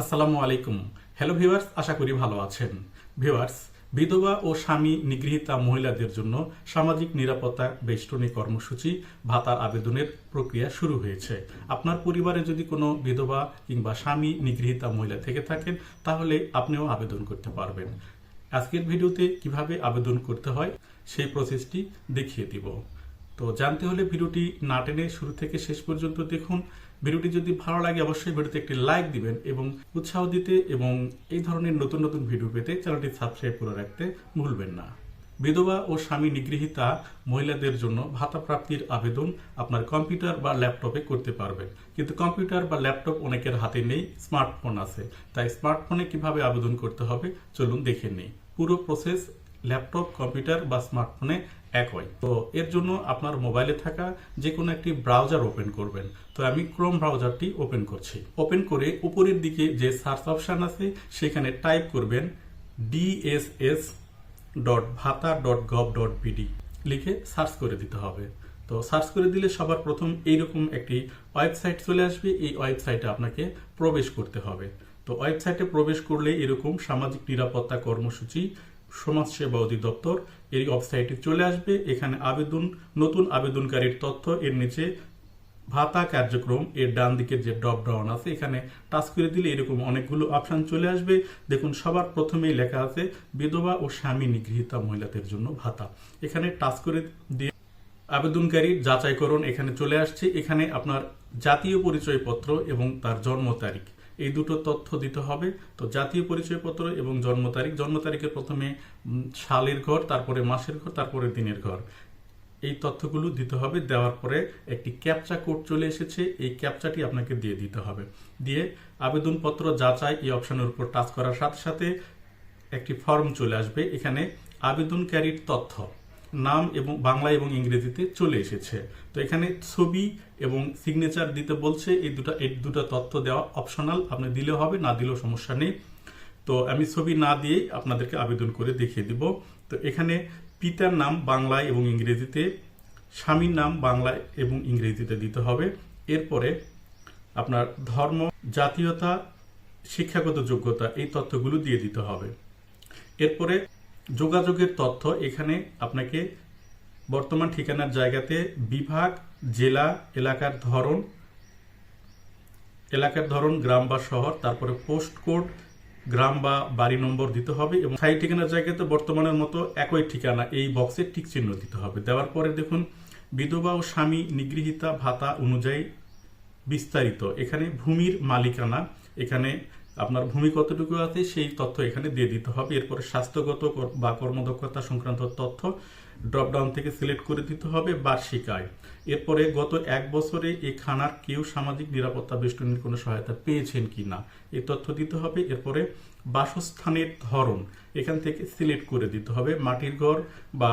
আসসালামু আলাইকুম। Hello viewers আশা করি ভালো আছেন। ভিউয়ার্স বিধবা ও স্বামী নিগৃহীতা মহিলাদের জন্য সামাজিক নিরাপত্তা বেষ্টনী কর্মসূচি ভাতার আবেদনের প্রক্রিয়া শুরু হয়েছে। আপনার পরিবারে যদি কোনো বিধবা কিংবা স্বামী নিগৃহীতা মহিলা থেকে থাকেন, তাহলে আপনিও আবেদন করতে পারবেন। আজকের ভিডিওতে কীভাবে আবেদন করতে হয়, সেই প্রসেসটি দেখিয়ে দিব। তো জানতে হলে ভিডিওটি না টেনে শুরু থেকে শেষ পর্যন্ত দেখুন। ভিডিওটি যদি ভালো লাগে অবশ্যই ভিডিওতে একটি লাইক দিবেন এবং উৎসাহ দিতে এবং এই ধরনের নতুন নতুন ভিডিও পেতে চ্যানেলটি সাবস্ক্রাইব করে রাখতে ভুলবেন না। বিধবা ও স্বামী নিগৃহীতা মহিলাদের জন্য ভাতা প্রাপ্তির আবেদন আপনার কম্পিউটার বা ল্যাপটপে করতে পারবেন। কিন্তু কম্পিউটার বা ল্যাপটপ অনেকের হাতে নেই, স্মার্টফোন আছে। তাই স্মার্টফোনে কীভাবে আবেদন করতে হবে, চলুন দেখে নেই। পুরো প্রসেস ল্যাপটপ, কম্পিউটার বা স্মার্টফোনে একই। তো এর জন্য আপনার মোবাইলে থাকা যে কোনো একটি ব্রাউজার ওপেন করবেন। তো আমি ক্রোম ব্রাউজারটি ওপেন করছি। ওপেন করে উপরের দিকে যে সার্চ অপশন আছে, সেখানে টাইপ করবেন ডিএসএস ডট ভাতা ডট গভ ডট বিডি লিখে সার্চ করে দিতে হবে। তো সার্চ করে দিলে সবার প্রথম এইরকম একটি ওয়েবসাইট চলে আসবে। এই ওয়েবসাইটে আপনাকে প্রবেশ করতে হবে। তো ওয়েবসাইটে প্রবেশ করলে এরকম সামাজিক নিরাপত্তা কর্মসূচি সমাজসেবা অধিদপ্তর। এই ওয়েবসাইটে চলে আসবে। এখানে আবেদন, নতুন আবেদনকারীর তথ্য, এর নিচে ভাতা কার্যক্রম, এর ডান দিকে যে ড্রপ ডাউন আছে, এখানে টাচ করে দিলে এরকম অনেকগুলো অপশন চলে আসবে। দেখুন, সবার প্রথমেই লেখা আছে, বিধবা ও স্বামী নিগৃহীতা মহিলাদের জন্য ভাতা। এখানে টাচ করে দিয়ে আবেদনকারী যাচাইকরণ এখানে চলে আসছে। এখানে আপনার জাতীয় পরিচয়পত্র এবং তার জন্ম তারিখ। এই দুটো তথ্য দিতে হবে। তো জাতীয় পরিচয়পত্র এবং জন্ম তারিখ। জন্ম তারিখের প্রথমে সালের ঘর, তারপরে মাসের ঘর, তারপরে দিনের ঘর। এই তথ্যগুলো দিতে হবে। দেওয়ার পরে একটি ক্যাপচা কোড চলে এসেছে। এই ক্যাপচাটি আপনাকে দিয়ে দিতে হবে। দিয়ে আবেদনপত্র যাচাই এই অপশনের উপর টাচ করার সাথে সাথে একটি ফর্ম চলে আসবে। এখানে আবেদনকারীর তথ্য। নাম এবং বাংলা এবং ইংরেজিতে চলে এসেছে। তো এখানে ছবি এবং সিগনেচার দিতে বলছে, এই দুটো এই দুটো তথ্য দেওয়া অপশনাল আপনি দিলেও হবে, না দিলেও সমস্যা নেই। তো আমি ছবি না দিয়ে আপনাদেরকে আবেদন করে দেখিয়ে দিব। তো এখানে পিতার নাম বাংলায় এবং ইংরেজিতে, স্বামীর নাম বাংলায় এবং ইংরেজিতে দিতে হবে। এরপরে আপনার ধর্ম, জাতীয়তা, শিক্ষাগত যোগ্যতা, এই তথ্যগুলো দিয়ে দিতে হবে। এরপরে যোগাযোগের তথ্য এখানে আপনাকে বর্তমান ঠিকানার জায়গাতে বিভাগ, জেলা, এলাকার ধরন এলাকার ধরন, গ্রাম বা শহর, তারপরে পোস্ট কোড, গ্রাম বা বাড়ি নম্বর দিতে হবে এবং স্থায়ী ঠিকানার জায়গাতে বর্তমানের মতো একই ঠিকানা এই বক্সে ঠিক চিহ্ন দিতে হবে। দেওয়ার পরে দেখুন, বিধবা ও স্বামী নিগৃহীতা ভাতা অনুযায়ী বিস্তারিত। এখানে ভূমির মালিকানা, এখানে আপনার ভূমি কতটুকু আছে, সেই তথ্য এখানে দিয়ে দিতে হবে। এরপরে স্বাস্থ্যগত বা কর্মদক্ষতা সংক্রান্ত তথ্য ড্রপডাউন থেকে সিলেক্ট করে দিতে হবে বার্ষিক আয়। এরপরে গত এক বছরে এই খানার কেউ সামাজিক নিরাপত্তা বেষ্টনীর কোনো সহায়তা পেয়েছেন কি না এই তথ্য দিতে হবে। এরপরে বাসস্থানের ধরন এখান থেকে সিলেক্ট করে দিতে হবে। মাটির ঘর বা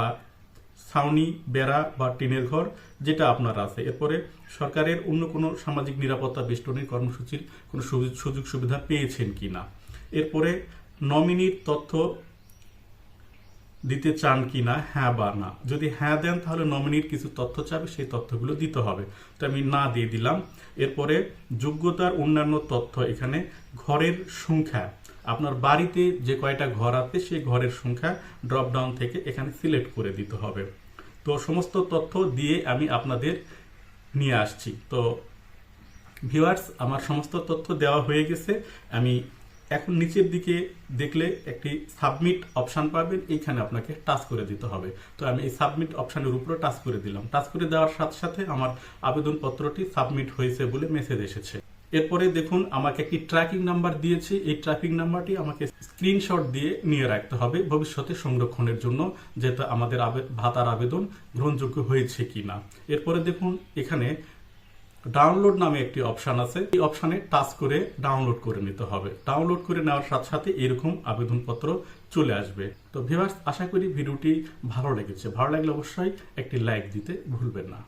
ছাউনি, বেড়া বা টিনের ঘর, যেটা আপনার আছে। এরপরে সরকারের অন্য কোনো সামাজিক নিরাপত্তা বেষ্টনীর কর্মসূচির কোনো সুযোগ- সুবিধা পেয়েছেন কিনা এরপরে নমিনির তথ্য দিতে চান কিনা হ্যাঁ বা না। যদি হ্যাঁ দেন, তাহলে নমিনির কিছু তথ্য চাবে, সেই তথ্যগুলো দিতে হবে। তো আমি না দিয়ে দিলাম। এরপরে যোগ্যতার অন্যান্য তথ্য এখানে, ঘরের সংখ্যা। আপনার বাড়িতে যে কয়টা ঘর আছে, সেই ঘরের সংখ্যা ড্রপ ডাউন থেকে এখানে সিলেক্ট করে দিতে হবে। তো সমস্ত তথ্য দিয়ে আমি আপনাদের নিয়ে আসছি। তো ভিউয়ার্স আমার সমস্ত তথ্য দেওয়া হয়ে গেছে। আমি এখন নিচের দিকে দেখলে একটি সাবমিট অপশন পাবেন, এইখানে আপনাকে টাচ করে দিতে হবে। তো আমি এই সাবমিট অপশানের উপরে টাচ করে দিলাম। টাচ করে দেওয়ার সাথে সাথে আমার আবেদনপত্রটি সাবমিট হয়েছে বলে মেসেজ এসেছে। এরপরে দেখুন, আমাকে একটি ট্র্যাকিং নাম্বার দিয়েছে। এই ট্র্যাকিং নাম্বারটি আমাকে স্ক্রিনশট দিয়ে নিয়ে রাখতে হবে ভবিষ্যতে সংরক্ষণের জন্য, যেটা আমাদের ভাতার আবেদন গ্রহণযোগ্য হয়েছে কিনা। এরপরে দেখুন, এখানে ডাউনলোড নামে একটি অপশন আছে। এই অপশানে টাচ করে ডাউনলোড করে নিতে হবে। ডাউনলোড করে নেওয়ার সাথে সাথে এরকম আবেদনপত্র চলে আসবে। তো ভিউয়ার্স আশা করি ভিডিওটি ভালো লেগেছে। ভালো লাগলে অবশ্যই একটি লাইক দিতে ভুলবেন না।